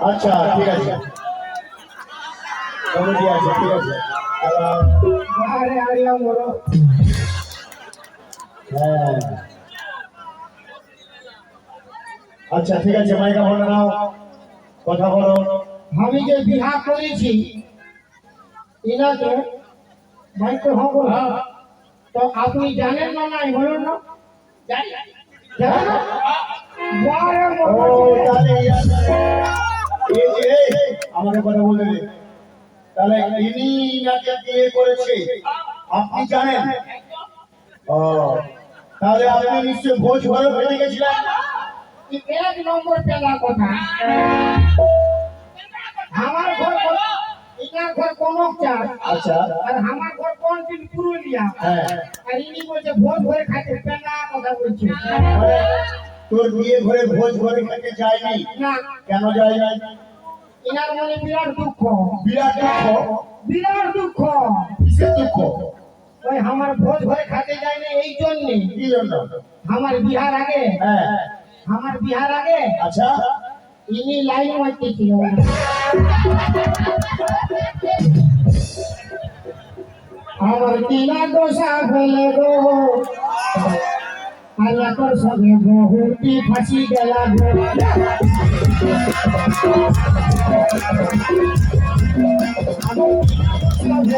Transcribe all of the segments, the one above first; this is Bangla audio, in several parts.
আচ্ছা ঠিক আছে। কমিটি আছে ঠিক আছে। হ্যাঁ। আচ্ছা ঠিক আছে মাইকা বলে নাও। কথা বলো। আমি যে বিহা করেছি ইনাকে ভাই তো হব তো আপনি জানেন না নাই বলুন না। জানেন না? ও তাহলে এই আছে। এই যে, এই, আমাকে কথা বলে তাহলে ইনি নাকি বিয়ে করেছে আপনি জানেন? ও তাহলে আপনি নিশ্চয়ই ভোজ ঘরে ফেলে গেছিলেন? এক নম্বর পেলা কথা আমার ঘর ইনার ঘর কোন চার আচ্ছা। আর আমার ঘর কোন পুরুলিয়া। হ্যাঁ। আর ইনি বলছে ভোজ ভরে খাইতে পেলা কথা বলছে। তোর বিয়ে ঘরে ভোজ ঘরে না। কেন যায় নাই মনে বিরাট দুঃখ। বিরাট দুঃখ? বিরাট দুঃখ। কিসের দুঃখ? ওই আমার ভোজ ঘরে খাতে যায় না এই জন্যে। কি জন্য? আমার বিহার আগে। হ্যাঁ। আমার বিহার আগে। আচ্ছা। ইনি লাইন মারতেছিল। আমার কিনা দোষা ফেলে গো। আল্লাহ তোর সঙ্গে বহুটি ফাঁসি গেলা গো। আমার কিনা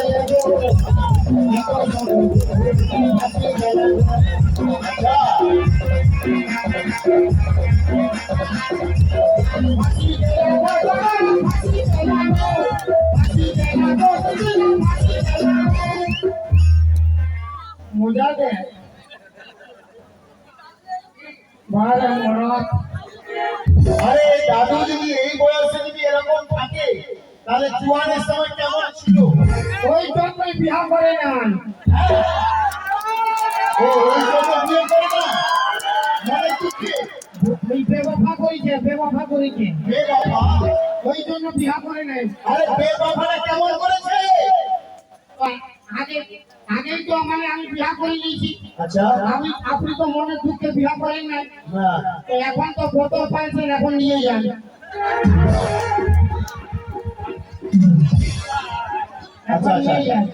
দোষা আরে দাদু যদি এই বয়সে যদি এরকম থাকে তাহলে জুয়ানের সময় কেমন ছিল? ওই জন্যই বিয়া করে ও ওই জন্য বিয়ে করে না মানে ওই বেবফা করেছে বেবফা করেছে। বে ওই জন্য বিয়া করে নাই আরে বে কেমন করেছে? আগে আগে তো মানে আমি বিয়া করে নিয়েছি। আচ্ছা। আমি আপনি তো মনে দুঃখে বিয়া করেন না। তো এখন তো বোতল পাইছেন এখন নিয়ে যান। আচ্ছা, যান।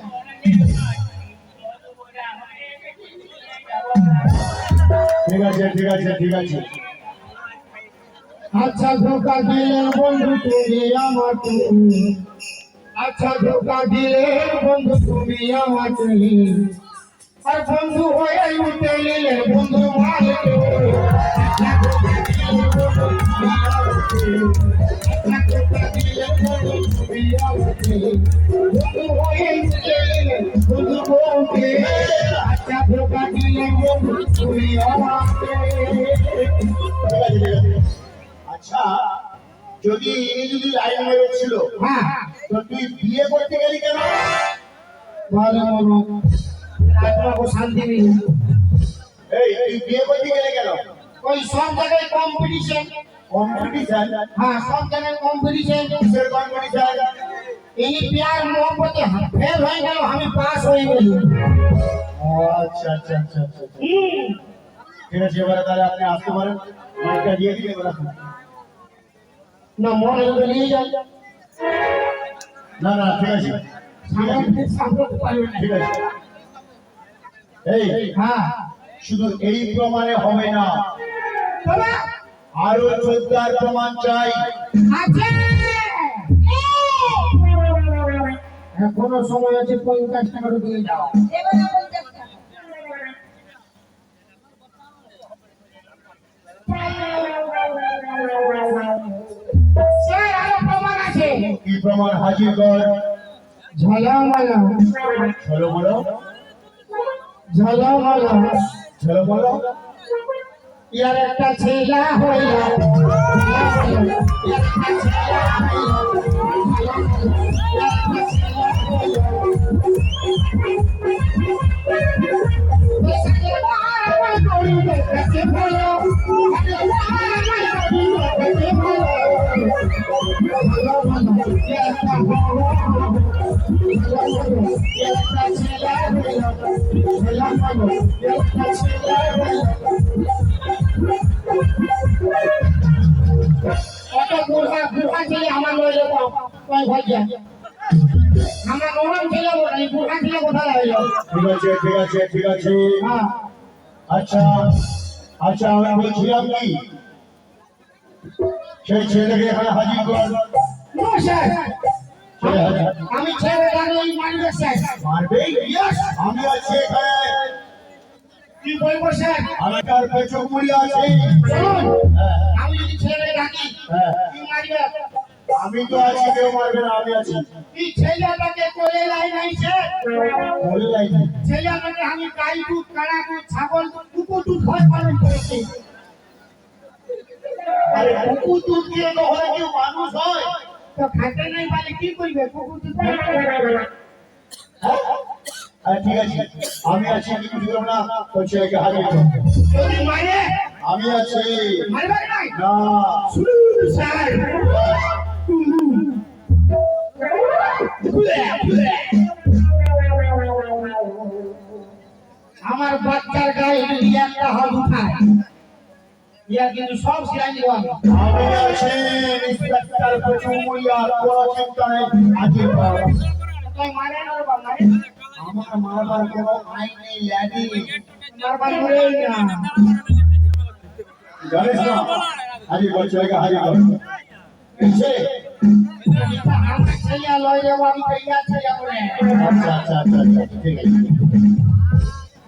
ঠিক আছে ঠিক আছে ঠিক আছে। আচ্ছা ধোকা দিলে বন্ধু তুমি আমাকে আচ্ছা ধোকা দিলে বন্ধু তুমি আমাকে আর বন্ধু হয়ে উঠে নিলে বন্ধু আচ্ছা যদি ইনি যদি লাইন মেরেছিল হ্যাঁ। তো তুই বিয়ে করতে গেলি কেন? আপনাকে শান্তি নেই। এই তুই বিয়ে করতে গেলি কেন? ওই সব জায়গায় কম্পিটিশন কম্পিটিশন হ্যাঁ সব জায়গায় কম্পিটিশন কিসের কম্পিটিশন এই প্যার মোহব্বতে ফেল হয়ে গেল আমি পাস হয়ে গেলি। আচ্ছা আচ্ছা আচ্ছা আচ্ছা। ঠিক আছে এবারে তাহলে আপনি আসতে পারেন। মাইকটা দিয়ে এবার। না মনে যদি নিয়ে যাই না না ঠিক আছে। ঠিক এই হ্যাঁ শুধু এই প্রমাণে হবে না। আরও যোদ্ধার প্রমাণ চাই। এখনও সময় আছে পঞ্চাশ টাকা দিয়ে যাও প্রমাণ আছে কি প্রমাণ হাজির কর ঝলামালা। চলো বলো ঝলামালা? চলো ইয়ার একটা ছেলা হইল। কত বুড়া আমার ঠিক আছে ঠিক আছে ঠিক আছে। আচ্ছা আচ্ছা আমি বলছিলাম কি? সেই ছেলেকে এখানে হাজির কর আমি ছেলে স্যার মারবে আমি আছি এখানে। কি বলব স্যার? আমি তার মুড়ি আছি। হ্যাঁ, আমি যদি ছেলে ডাকি হ্যাঁ। কি মারবে? আমি তো আছি কেউ মারবে না আমি আছি। কি ছেলেটাকে কোলে লাই নাই স্যার? বলে লাইনি ছেলেটাকে আমি গাই দুধ কাড়া দুধ ছাগল দুধ কুকুর দুধ পালন করেছি। আরে কুকুর দুধ দিয়ে কখনো কেউ মানুষ হয়? তো নাই কি করবে কুকুর দুধ পালন করবে ঠিক আছে আমি আছি কিছু দিলাম না। ওই ছেলেকে যদি মারে? আমি আছি। মারবে নাই? না। শুনুন স্যার। আমার বাচ্চার গায়ে যদি একটা হাত উঠায়। ইয়া কিন্তু সব সিরাই দিব আমি ইন্সপেক্টর পেছুমুড়িয়া কোনো চিন্তা নেই হাজির কর মারে না বাবা মারে আমার মারবার কোনো আইন নেই ল্যাডি মারবার মরে না জানিস না হাজির কর ছেলেকে হাজির কর এসে আমার ছেলে লয় যাব আমি তৈরি ছেলে বলে আচ্ছা আচ্ছা আচ্ছা আচ্ছা ঠিক আছে।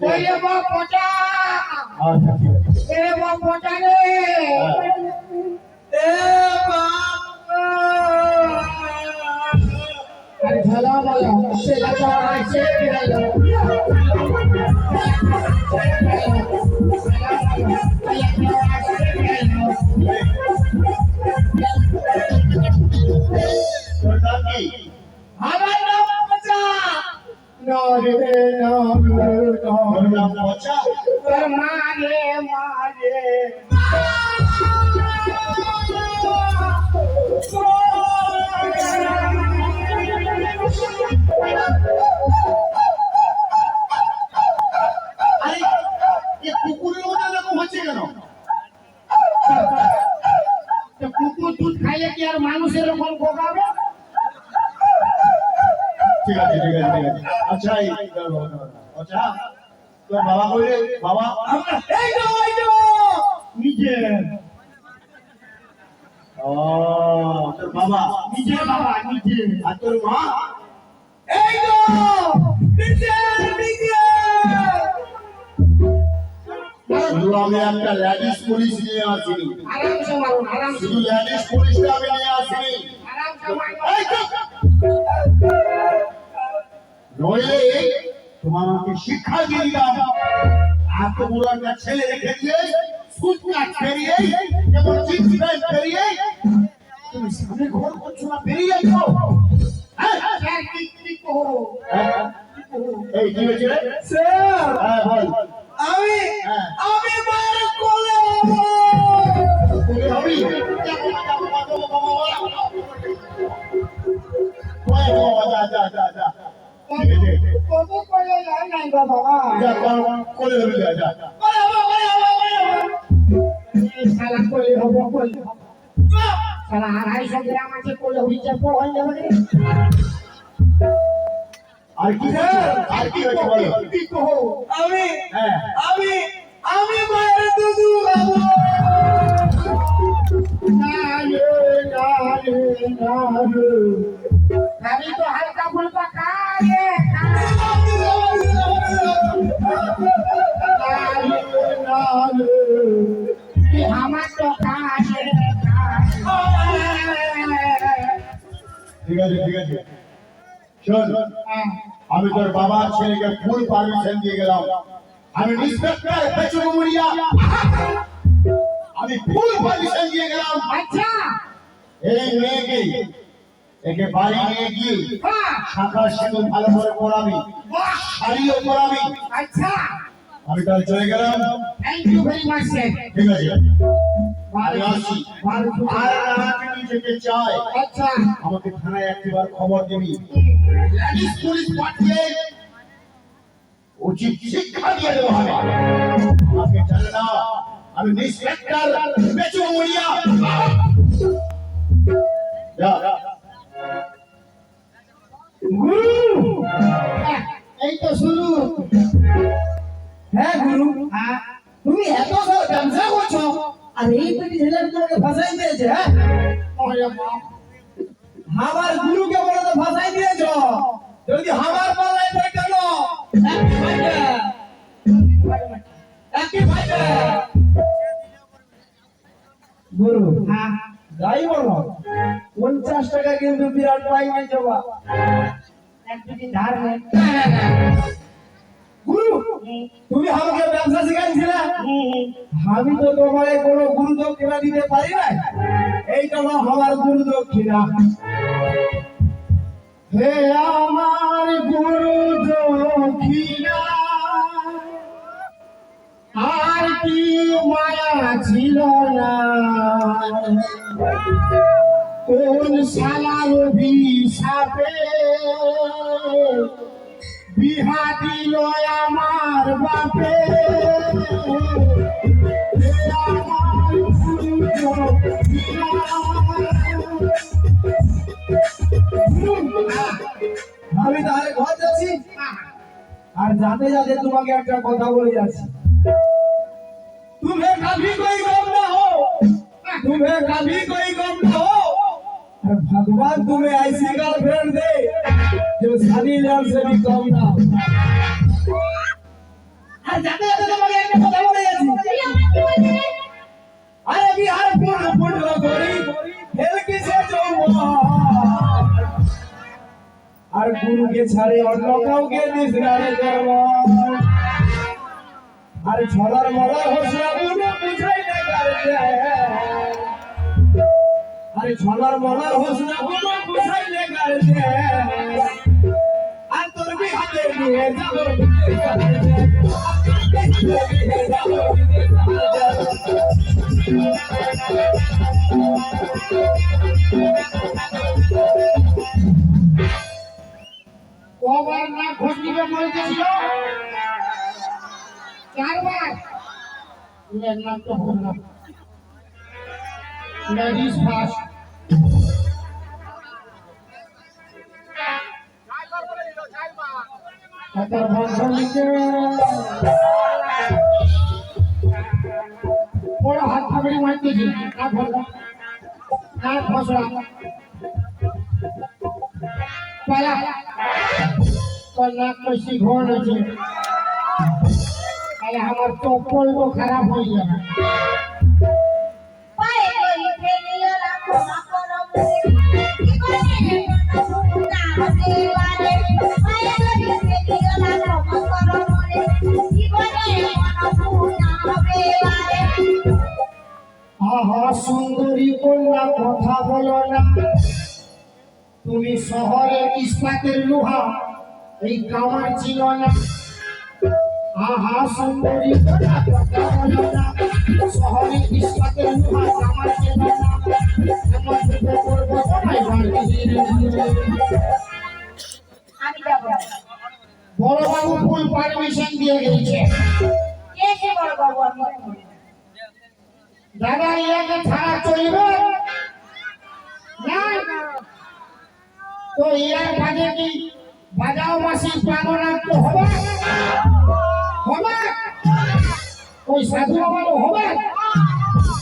ওই রে বাপ পচা। আচ্ছা ঠিক আছে। এ বাপ রে। এ বাপ আরে ঝালা বলা সে লাগা আছে তোর আমার নাম পচা। না আচ্ছা আচ্ছা তোর বাবা কইলে বাবা। এই তো এই তো নিজে। ও তোর বাবা। নিজে বাবা নিজে। আর তোর মা? এই তো নিজে নিজে। শুধু আমি একটা ল্যাডিস পুলিশ নিয়ে আসিনি। আরামসে শুধু ল্যাডিস পুলিশটা আমি নিয়ে আসিনি। এই চুপ! তোমার আমাকে শিক্ষা দিয়ে দিলাম একটা ছেলে রেখে দিয়ে সুচনা ফেরিয়ে যেমন চিপস প্যান্ট ফেরিয়ে তুমি সামনে ঘর করছ না বেরিয়ে যাও হ্যাঁ? হ্যাঁ? এই কি হয়েছে শালা কোলে হব কোলে শালা আড়াইশো গ্রাম আছে কোলে হইছে পড় হয়ে যাবে আর কি? আর কি হয়েছে বলো? কি কহো আমি হ্যাঁ। আমি আমি মায়ের দুধ খাব। না রে না রে না রে আমি তো হালকা ফুলকা খায় আমার ঠিক আছে ঠিক আছে। শোন আমি তোর বাবার ছেলেকে ফুল পারমিশন দিয়ে গেলাম। আমি ইন্সপেক্টর আমি ফুল পারমিশন দিয়ে গেলাম। আচ্ছা। এই মেয়েকে একে বাড়ি নিয়ে গিয়ে হ্যাঁ। শাখা সিঁদুর ভালো করে পড়াবি। শাড়িও পরাবি। আচ্ছা। আমি তাহলে চলে গেলাম। Thank you very much sir ঠিক আছে। আমাকে আচ্ছা। আমাকে থানায় একবার খবর দিবি। পুলিশ পাঠিয়ে উচিত শিক্ষা দিয়ে দেওয়া হবে আমাকে জানে না। আমি ইন্সপেক্টর বেচু মুড়িয়া। এই তো শুরু হ্যাঁ গুরু। হ্যাঁ। তুমি এত ব্যবসা করছ আর এই পেটি ছেলে তোমাকে ফাঁসাই দিয়েছে হ্যাঁ? আমার গুরুকে বলে তো ফাঁসাই দিয়েছ। যদি আমার পাল্লায় পড়ে গেল গুরু হ্যাঁ। যাই বলো পঞ্চাশ টাকা কিন্তু বিরাট পাই নাই যাবা এক ধার নে। তুমি আমাকে ব্যবসা শিখাইছিলে? আমি তো তোমায় কোনো গুরু দক্ষিণা দিতে পারি না এইটা হলো আমার গুরু দক্ষিণা। হে আমার গুরু দক্ষিণা, আর কি মায়া ছিল না? কোন শালার বিষাপে বিহা দিল আমার বাপে হে আমার গুরু দক্ষিণা আমি তাহলে ঘর যাচ্ছি আর যাতে যাতে তোমাকে একটা কথা বলে যাচ্ছি तुम्हें कभी कोई गम ना हो तुम्हें कभी कोई गम ना हो और भगवान तुम्हें ऐसी गर्लफ्रेंड दे जो सनी लियोन से भी कम ना हो আর যাতে যাতে তোমাকে একটা কথা বলে যাচ্ছি আরে বিহার পূর্ণ পূর্ণ করি ফেল কিসে আর গুরুকে ছাড়ে অন্য কাউকে দিস না রে করব আর ছলার মলার হোসলা গুরু বুঝাই না করতে আরে ছলার মলার হোসলা গুরু বুঝাই না করতে আর তোর বি হাতে নিয়ে যাব, কবার না বড় হাত খাবড়ি মারতেছি না ভরলা না ফসলা পালা তোর নাক কষি ঘন আছে তাহলে আমার চপ্পল খারাপ হয়ে যাবে। কন্যা কথা বলো না। তুমি শহরে ইস্পাতের লোহা এই কামার ছিল না। আহা সুন্দরী কথা বলো না শহরে ইস্পাতের লোহা কামার ছিল না। এমন করব সবাই। আমি যাব। বড়বাবু ফুল পারমিশন দিয়ে গেছে। না। দাদা ইয়াকে ছাড়া চলবে না তো ইয়ার কাজে কি বাজাও মাসি প্রাণনাথ হবে হবে ওই সাধু বাবারও হবে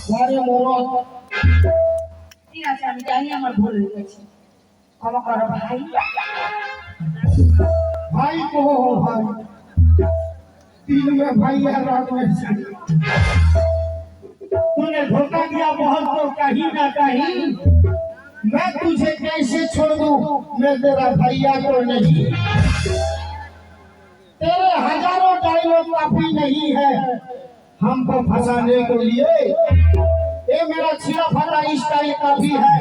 ঘরে মরণ ঠিক আছে আমি জানি আমার ভুল হয়ে গেছে ক্ষমা করো ভাই भाई को हो भाई दिल में भैया रात में सन। तूने धोखा दिया बहुत तो कहीं ना कहीं मैं तुझे कैसे छोड़? दूँ मैं तेरा भैया तो नहीं। तेरे हज़ारों डायलॉग काफ़ी नहीं है। हमको फंसाने के लिए ये मेरा छिड़ा फटा स्टाइल काफ़ी है।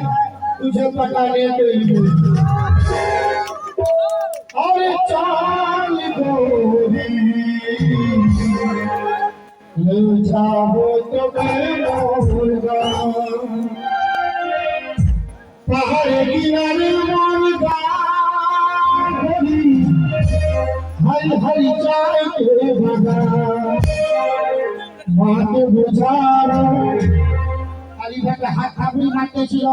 तुझे पटाने के लिए। और चाल गोरी ले जाओ तो কিনারে মন গাড়ি হরি হরি চাই মাকে বোঝার কালীঘাটে হাত ঠাকুর মারতেছিল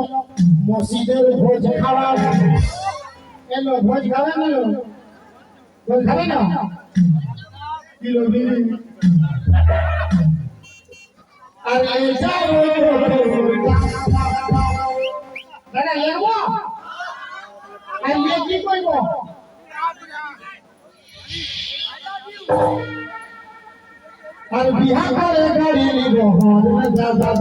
মসজিদের ভোজ খাওয়া এলো আর দাদা এগো আর ইয়ে কি করব? আর বিহা করে গাড়ি নিব হর যা যাব